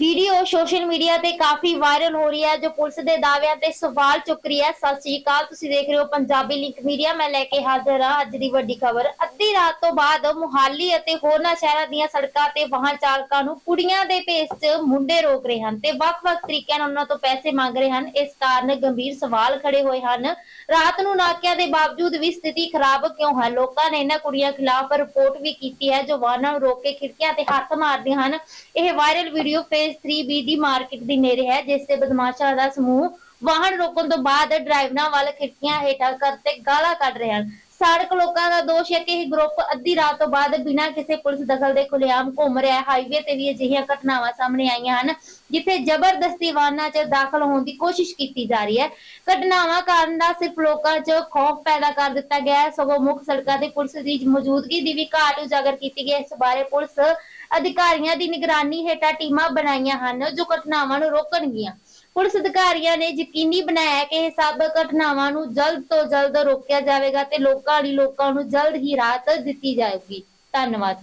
Video social media ਤੇ ਕਾਫੀ viral ਹੋ ਰਹੀ ਹੈ, ਜੋ ਪੁਲਿਸ ਦੇ ਦਾਅਵਿਆਂ ਤੇ ਸਵਾਲ ਚੁੱਕ ਰਹੀ ਹੈ। ਸਤਿ ਸ਼੍ਰੀ ਅਕਾਲ, ਤੁਸੀਂ ਦੇਖ ਰਹੇ ਹੋ ਪੰਜਾਬੀ ਲਿੰਕ ਮੀਡੀਆ ਮੈਂ ਲੈ ਕੇ ਹਾਜ਼ਰ ਹਾਂ ਅੱਜ ਦੀ ਵੱਡੀ ਖਬਰ। ਅੱਧੀ ਰਾਤ ਤੋਂ ਬਾਅਦ ਮੁਹਾਲੀ ਅਤੇ ਹੋਰਨਾਂ ਸ਼ਹਿਰਾਂ ਦੀਆਂ ਸੜਕਾਂ ਤੇ ਵਾਹਨ ਚਾਲਕਾਂ ਨੂੰ ਕੁੜੀਆਂ ਦੇ ਭੇਸ 'ਚ ਮੁੰਡੇ ਰੋਕ ਰਹੇ ਹਨ ਤੇ ਵੱਖ-ਵੱਖ ਤਰੀਕਿਆਂ ਨਾਲ ਉਹਨਾਂ ਤੋਂ ਪੈਸੇ ਮੰਗ ਰਹੇ ਹਨ। ਇਸ ਕਾਰਨ ਗੰਭੀਰ ਸਵਾਲ ਖੜੇ ਹੋਏ ਹਨ। ਰਾਤ ਨੂੰ ਨਾਕਿਆਂ ਦੇ ਬਾਵਜੂਦ ਵੀ ਸਥਿਤੀ ਖਰਾਬ ਕਿਉਂ ਹੈ? ਲੋਕਾਂ ਨੇ ਇਹਨਾਂ ਕੁੜੀਆਂ ਖਿਲਾਫ ਰਿਪੋਰਟ ਵੀ ਕੀਤੀ ਹੈ, ਜੋ ਵਾਹਨਾਂ ਨੂੰ ਰੋਕ ਕੇ ਖਿੜਕੀਆਂ ਤੇ ਹੱਥ ਮਾਰਦੀਆਂ ਹਨ। ਇਹ ਵਾਇਰਲ ਵੀਡੀਓ ਫੇਜ਼ 3B ਦੀ ਮਾਰਕੀਟ ਦੀ ਨੇੜੇ ਹੈ, ਜਿਸ ਤੇ ਬਦਮਾਸ਼ਾਂ ਦਾ ਸਮੂਹ ਵਾਹਨ ਰੋਕਣ ਤੋਂ ਬਾਅਦ ਡਰਾਈਵਰਾਂ ਵੱਲ ਖਿੜਕੀਆਂ ਹੇਠਾਂ ਕਰ ਗਾਲਾਂ ਕੱਢ ਰਹੇ ਹਨ। ਸੜਕ ਲੋਕਾਂ ਦਾ ਦੋਸ਼ ਹੈ ਕਿ ਇਹ ਗਰੁੱਪ ਅੱਧੀ ਰਾਤ ਤੋਂ ਬਾਅਦ ਬਿਨਾਂ ਕਿਸੇ ਪੁਲਿਸ ਦਖਲ ਦੇ ਖੁੱਲੇਆਮ ਘੁੰਮ ਰਿਹਾ ਹੈ। ਹਾਈਵੇ ਤੇ ਵੀ ਅਜਿਹੀਆਂ ਘਟਨਾਵਾਂ ਸਾਹਮਣੇ ਆਈਆਂ ਹਨ, ਜਿੱਥੇ ਜ਼ਬਰਦਸਤੀ ਵਾਹਨਾਂ 'ਚ ਦਾਖਲ ਹੋਣ ਦੀ ਕੋਸ਼ਿਸ਼ ਕੀਤੀ ਜਾ ਰਹੀ ਹੈ। ਘਟਨਾਵਾਂ ਕਾਰਨ ਦਾ ਸਿਰਫ ਲੋਕਾਂ 'ਚ ਖੌਫ ਪੈਦਾ ਕਰ ਦਿੱਤਾ ਗਿਆ ਹੈ। ਸਗੋਂ ਮੁੱਖ ਸੜਕਾਂ ਤੇ ਪੁਲਿਸ ਦੀ ਮੌਜੂਦਗੀ ਦੀ ਵੀ ਘਾਟ ਉਜਾਗਰ ਕੀਤੀ ਗਈ ਹੈ। ਇਸ ਬਾਰੇ ਪੁਲਿਸ ਅਧਿਕਾਰੀਆਂ ਦੀ ਨਿਗਰਾਨੀ ਹੇਠਾਂ ਟੀਮਾਂ ਬਣਾਈਆਂ ਹਨ, ਜੋ ਘਟਨਾਵਾਂ ਨੂੰ ਰੋਕਣਗੀਆਂ। ਪੁਲਿਸ ਅਧਿਕਾਰੀਆਂ ਨੇ ਯਕੀਨੀ ਬਣਾਇਆ ਕਿ ਇਹ ਸਭ ਘਟਨਾਵਾਂ ਨੂੰ ਜਲਦ ਤੋਂ ਜਲਦ ਰੋਕਿਆ ਜਾਵੇਗਾ ਤੇ ਲੋਕਾਂ ਲਈ ਲੋਕਾਂ ਨੂੰ ਜਲਦ ਹੀ ਰਾਹਤ ਦਿੱਤੀ ਜਾਵੇਗੀ। ਧੰਨਵਾਦ।